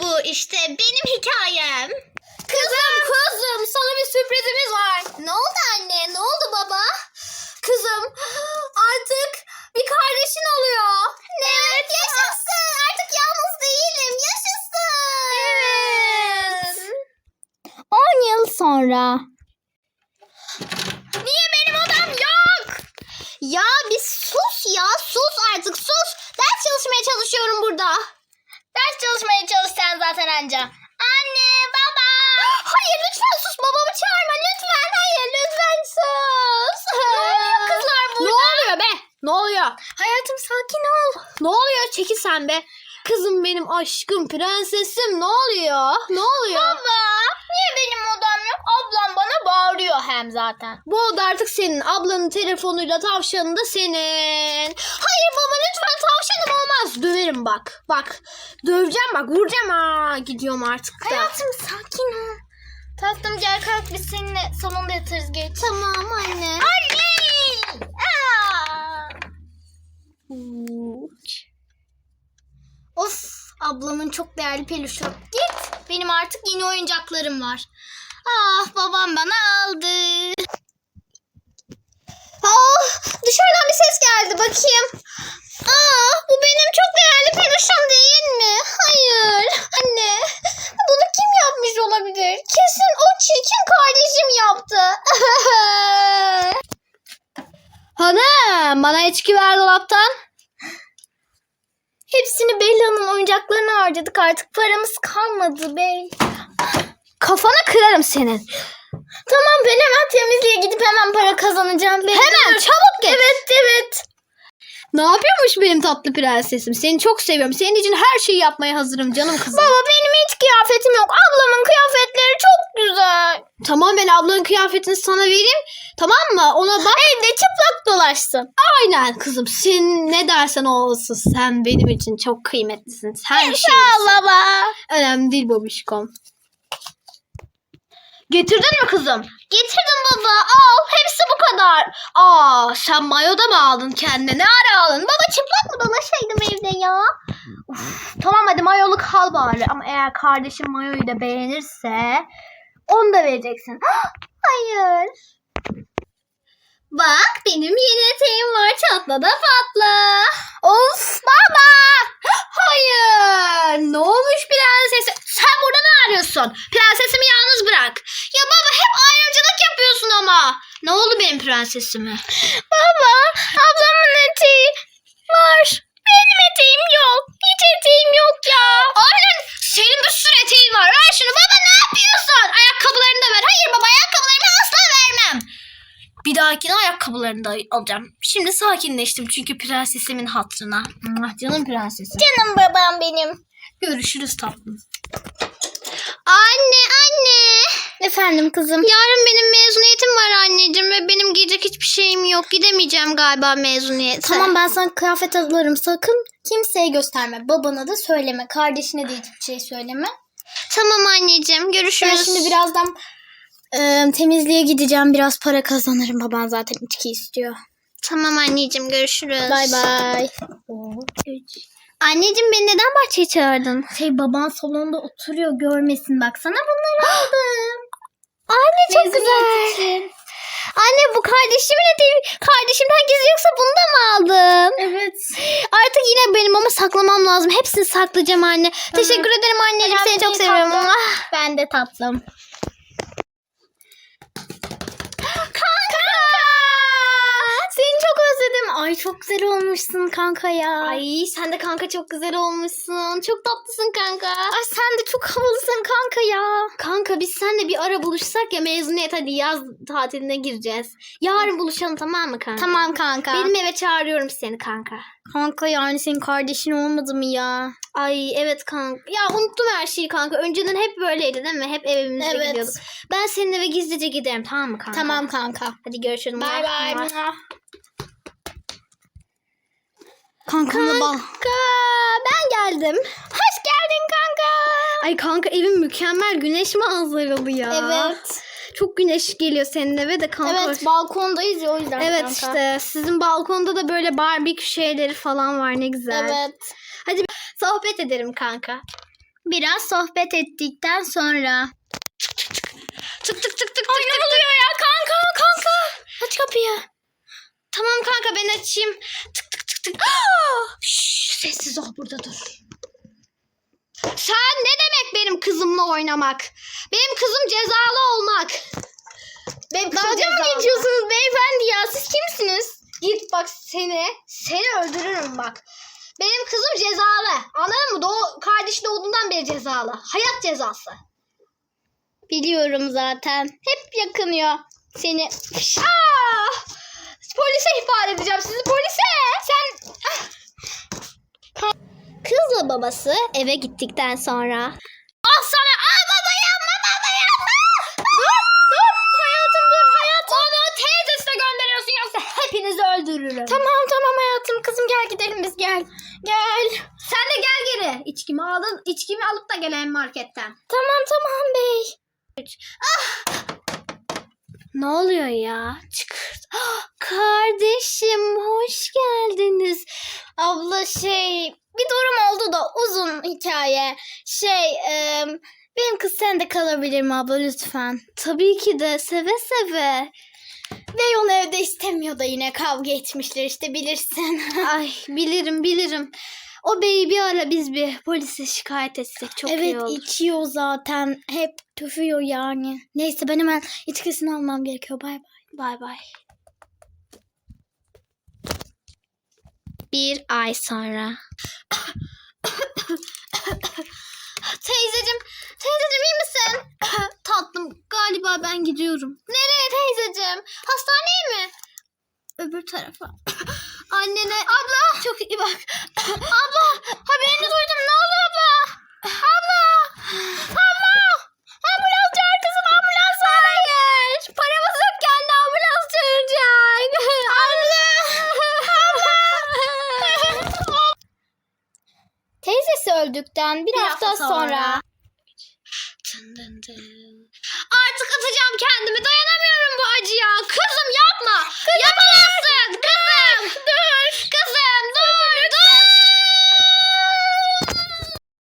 Bu işte benim hikayem. Kızım kızım sana bir sürprizimiz var. Ne oldu anne? Ne oldu baba? Kızım artık bir kardeşin oluyor. Ne? Yaşasın. Artık yalnız değilim. Yaşasın. Evet. 10 yıl sonra. Niye benim odam yok? Ya bir sus ya. Sus artık sus. Ders çalışmaya çalışıyorum burada. Ders çalışmaya çalışsan zaten anca. Anne, baba. Hayır lütfen sus. Babamı çağırma lütfen. Hayır lütfen sus. Ne oluyor kızlar burada? Ne oluyor be? Ne oluyor? Hayatım sakin ol. Ne oluyor? Çekil sen be. Kızım benim aşkım, prensesim. Ne oluyor? Ne oluyor? Baba niye benim odam yok? Ablam bana bağırıyor hem zaten. Bu oda artık senin. Ablanın telefonuyla tavşanın da senin. Hayır baba lütfen tavşanım olmaz. Döverim bak. Bak. Döveceğim bak. Vuracağım ha. Gidiyorum artık da. Hayatım sakin ol. Tatlım gel kalk biz seninle salonda yatarız geç. Tamam anne. Anne! Aa! Of ablamın çok değerli peluşu. Git benim artık yeni oyuncaklarım var. Ah babam bana aldı. Oh, dışarıdan bir ses geldi bakayım. Aa, bu benim çok değerli peluşum değil mi? Hayır. Anne, bunu kim yapmış olabilir? Kesin o çirkin kardeşim yaptı. Hanım bana içki ver dolaptan. Hepsini Bella'nın oyuncaklarına harcadık artık paramız kalmadı bey. Kafana kırarım senin. Tamam ben hemen temizliğe gidip hemen para kazanacağım. Bey. Hemen çabuk git. Evet evet. Ne yapıyormuş benim tatlı prensesim? Seni çok seviyorum. Senin için her şeyi yapmaya hazırım canım kızım. Baba benim hiç kıyafetim yok. Ablamın kıyafetleri çok güzel. Tamam ben ablanın kıyafetini sana vereyim. Tamam mı? Ona bak. Evde çıplak dolaşsın. Aynen kızım. Sen ne dersen o olsun. Sen benim için çok kıymetlisin. Her şey. İnşallah baba. Önemli değil babişkom. Getirdin mi kızım? Getirdim baba. Al. Bu kadar. Aa sen mayo da mı aldın kendine? Ne ara aldın? Baba çıplak mı dolaşaydım evde ya? Tamam hadi mayoluk al bari. Ama eğer kardeşim mayoyu da beğenirse onu da vereceksin. Hayır. Bak, benim yeni eteğim var. Çatla da patla. Of baba! Hayır! Ne olmuş prensese? Sen burada ne arıyorsun? Prensesimi yalnız bırak. Ya baba hep ayrımcılık yapıyorsun ama. Ne oldu benim prensesime? Baba ablamın eteği var. Benim eteğim yok. Hiç eteğim yok ya. Aynen senin bir sürü eteğin var. Ver şunu. Baba ne yapıyorsun? Ayakkabılarını da ver. Hayır baba ayakkabılarımı asla vermem. Bir dahakine ayakkabılarını da alacağım. Şimdi sakinleştim çünkü prensesimin hatırına. Mwah, Canım prensesim. Canım babam benim. Görüşürüz tatlım. Efendim kızım. Yarın benim mezuniyetim var anneciğim ve benim giyecek hiçbir şeyim yok. Gidemeyeceğim galiba mezuniyete. Tamam ben sana kıyafet alırım. Sakın kimseye gösterme. Babana da söyleme. Kardeşine de hiçbir şey söyleme. Tamam anneciğim. Görüşürüz. Ben şimdi birazdan e, temizliğe gideceğim. Biraz para kazanırım. Baban zaten içki istiyor. Tamam anneciğim görüşürüz. Bay bay. Anneciğim beni neden bahçeye çağırdın? Şey baban salonda oturuyor görmesin. Baksana bunları aldım. Anne çok Mezuniyet güzel. için. Anne bu kardeşimin değil. Kardeşimden gizli yoksa bunu da mı aldın? Evet. Artık yine benim ama saklamam lazım. Hepsini saklayacağım anne. Teşekkür ederim anneciğim. Seni çok seviyorum. Ah. Ben de tatlım. Kanka! Seni çok özledim. Ay çok güzel olmuşsun kanka ya. Ay sen de kanka çok güzel olmuşsun. Çok tatlısın kanka. Ay sen de çok havalısın kanka ya. Kanka biz seninle bir ara buluşsak ya mezuniyet hadi yaz tatiline gireceğiz. Yarın buluşalım tamam mı kanka? Tamam kanka. Benim eve çağırıyorum seni kanka. Kanka yani senin kardeşin olmadı mı ya? Ay evet kanka. Ya unuttum her şeyi kanka. Önceden hep böyleydi değil mi? Hep evimize Evet. gidiyorduk. Ben senin eve gizlice giderim tamam mı kanka? Tamam kanka. Hadi görüşürüz. Bay bay. Mua. Bal. Kanka ben geldim. Hoş geldin kanka. Ay kanka evim mükemmel güneş manzaralı ya. Evet. Çok güneş geliyor senin eve de kanka. Evet balkondayız ya o yüzden Evet kanka. işte sizin balkonda da böyle barbekü şeyleri falan var ne güzel. Evet. Sohbet edelim kanka. Biraz sohbet ettikten sonra. Tık tık tık tık tık ne oluyor ya kanka kanka. Aç kapıyı. Tamam kanka ben açayım. Tık tık. Şşş, sessiz ol burada dur. Sen ne demek benim kızımla oynamak? Benim kızım cezalı olmak. Benim kızım Dalga mı cezalı. geçiyorsunuz beyefendi ya? Siz kimsiniz? Git bak seni, seni öldürürüm bak. Benim kızım cezalı. Anladın mı? Doğu, kardeşi doğduğundan beri cezalı. Hayat cezası. Biliyorum zaten. Hep yakınıyor seni. Aa! Polise ihbar edeceğim sizi polise. Sen Babası eve gittikten sonra. al sana. Al baba yapma baba yapma. Dur dur hayatım dur hayatım. Onu teyzesine gönderiyorsun yoksa hepinizi öldürürüm. Tamam tamam hayatım kızım gel gidelim biz gel. Gel. Sen de gel geri. İçkimi aldın. İçkimi alıp da gelen marketten. Tamam tamam bey. Ne oluyor ya? Çıkır. Kardeşim hoş geldiniz. Abla şey bir durum oldu da uzun hikaye. Şey e, benim kız sende kalabilir mi abla lütfen? Tabii ki de seve seve. Bey onu evde istemiyor da yine kavga etmişler işte bilirsin. Ay bilirim bilirim. O beyi bir ara biz bir polise şikayet etsek çok evet iyi olur. içiyor zaten. Hep tüfüyor yani. Neyse ben hemen içkisini almam gerekiyor. Bay bay. Bay bay. Bir ay sonra. Teyzecim, teyzecim iyi misin? Tatlım galiba ben gidiyorum. Nereye teyzecim? Hastaneye mi? Öbür tarafa. Annene. Abla. Çok iyi bak. abla haberini duydum Artık atacağım kendimi. Dayanamıyorum bu acıya. Kızım yapma. Kızım. Yapamazsın. Kızım. Dur.